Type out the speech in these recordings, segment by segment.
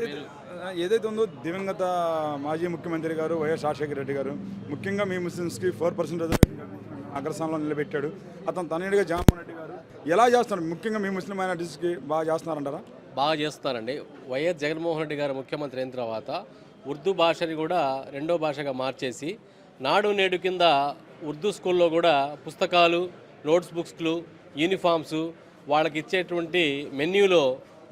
ఏదైతే ఏదైతే ఉందో దివంగత మాజీ ముఖ్యమంత్రి గారు వైఎస్ రాజశేఖర రెడ్డి గారు ముఖ్యంగా మీ ముస్లిమ్స్కి ఫోర్ పర్సెంట్ అగ్రస్థానంలో నిలబెట్టాడు. అతను తనయుడిగా జగన్మోహన్ రెడ్డి గారు ఎలా చేస్తున్నారు? ముఖ్యంగా మీ ముస్లిం మైనార్టీస్కి బాగా చేస్తున్నారంటారా? బాగా చేస్తారండి వైఎస్ జగన్మోహన్ రెడ్డి గారు ముఖ్యమంత్రి అయిన తర్వాత ఉర్దూ భాషని కూడా రెండో భాషగా మార్చేసి నాడు నేడు కింద ఉర్దూ స్కూల్లో కూడా పుస్తకాలు నోట్స్ బుక్స్లు యూనిఫామ్స్ వాళ్ళకి ఇచ్చేటువంటి మెన్యూలో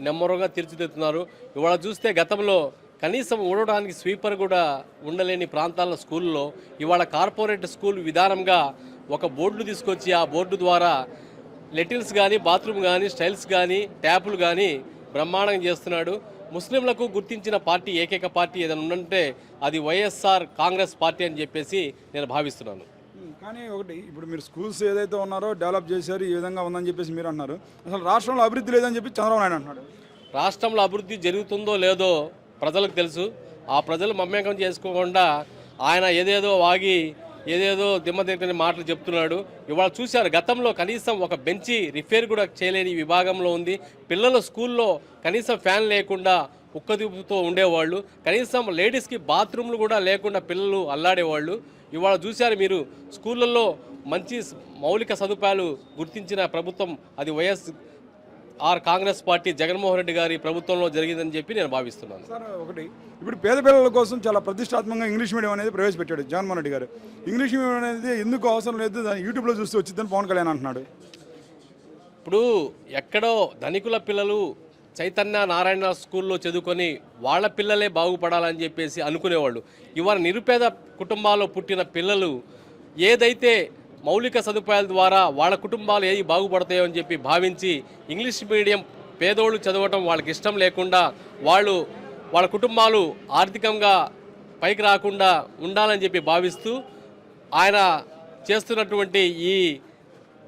నెమ్మరుగా తీర్చిదిద్దుతున్నారు. ఇవాళ చూస్తే గతంలో కనీసం ఊడడానికి స్వీపర్ కూడా ఉండలేని ప్రాంతాల స్కూల్లో ఇవాళ కార్పొరేట్ స్కూల్ విధానంగా ఒక బోర్డును తీసుకొచ్చి ఆ బోర్డు ద్వారా లెటిల్స్ కానీ బాత్రూమ్ కానీ స్టైల్స్ కానీ ట్యాపులు కానీ బ్రహ్మాండంగా చేస్తున్నాడు. ముస్లింలకు గుర్తించిన పార్టీ ఏకైక పార్టీ ఏదైనా ఉందంటే అది వైఎస్ఆర్ కాంగ్రెస్ పార్టీ అని చెప్పేసి నేను భావిస్తున్నాను. కానీ ఒకటి ఇప్పుడు మీరు స్కూల్స్ ఏదైతే ఉన్నారో డెవలప్ చేశారు ఈ విధంగా ఉందని చెప్పేసి మీరు అన్నారు అసలు రాష్ట్రంలో అభివృద్ధి లేదని చెప్పి చంద్రబాబు నాయుడు అంటున్నాడు. రాష్ట్రంలో అభివృద్ధి జరుగుతుందో లేదో ప్రజలకు తెలుసు. ఆ ప్రజలు మమ్మేకం చేసుకోకుండా ఆయన ఏదేదో వాగి ఏదేదో దిమ్మ మాటలు చెప్తున్నాడు. ఇవాళ చూశారు గతంలో కనీసం ఒక బెంచి రిపేర్ కూడా చేయలేని విభాగంలో ఉంది. పిల్లలు స్కూల్లో కనీసం ఫ్యాన్ లేకుండా ఉక్కదిప్పుతో ఉండేవాళ్ళు. కనీసం లేడీస్కి బాత్రూమ్లు కూడా లేకుండా పిల్లలు అల్లాడేవాళ్ళు. ఇవాళ చూశారు మీరు స్కూళ్ళల్లో మంచి మౌలిక సదుపాయాలు గుర్తించిన ప్రభుత్వం అది YS R Congress party Jaganmohan Reddy గారి ప్రభుత్వంలో జరిగిందని చెప్పి నేను భావిస్తున్నాను. సార్ ఒకటి ఇప్పుడు పేద పిల్లల కోసం చాలా ప్రతిష్టాత్మకంగా ఇంగ్లీష్ మీడియం అనేది ప్రవేశపెట్టాడు జగన్మోహన్ రెడ్డి గారు. ఇంగ్లీష్ మీడియం అనేది ఎందుకు అవసరం లేదు దాన్ని యూట్యూబ్లో చూస్తే వచ్చిందని పవన్ కళ్యాణ్ అంటున్నాడు. ఇప్పుడు ఎక్కడో ధనికుల పిల్లలు చైతన్య నారాయణ స్కూల్లో చదువుకొని వాళ్ళ పిల్లలే బాగుపడాలని చెప్పేసి అనుకునేవాళ్ళు. ఇవాళ నిరుపేద కుటుంబాల్లో పుట్టిన పిల్లలు ఏదైతే మౌలిక సదుపాయాల ద్వారా వాళ్ళ కుటుంబాలు ఏవి బాగుపడతాయో అని చెప్పి భావించి ఇంగ్లీష్ మీడియం పేదోళ్ళు చదవటం వాళ్ళకి ఇష్టం లేకుండా వాళ్ళు వాళ్ళ కుటుంబాలు ఆర్థికంగా పైకి రాకుండా ఉండాలని చెప్పి భావిస్తూ ఆయన చేస్తున్నటువంటి ఈ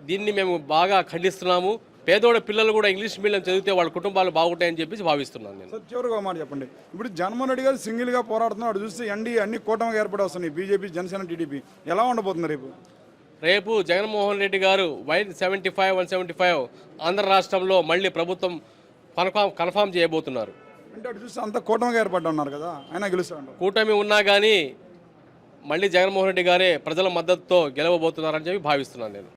దీన్ని మేము బాగా ఖండిస్తున్నాము. పేదోడ పిల్లలు కూడా ఇంగ్లీష్ మీడియం చదివితే వాళ్ళ కుటుంబాలు బాగుంటాయని చెప్పేసి భావిస్తున్నాను నేను. సార్ చివరిగా మాట చెప్పండి. ఇప్పుడు జగన్మోహన్ రెడ్డి గారు సింగిల్గా పోరాడుతున్నాడు చూస్తే ఎన్డీ అన్ని కూటమిగా ఏర్పడి వస్తున్నాయి. BJP Janasena TDP. ఎలా ఉండబోతుంది రేపు? రేపు Jaganmohan Reddy garu why seventy five one seventy five Andhra రాష్ట్రంలో మళ్ళీ ప్రభుత్వం కన్ఫామ్ కన్ఫామ్ చేయబోతున్నారు. అంటే అటు చూస్తే అంత కూటమిగా ఏర్పడి ఉన్నారు కదా ఆయన గెలుస్తారంట కూటమి ఉన్నా కానీ మళ్ళీ జగన్మోహన్ రెడ్డి గారే ప్రజల మద్దతుతో గెలవబోతున్నారని చెప్పి భావిస్తున్నాను నేను.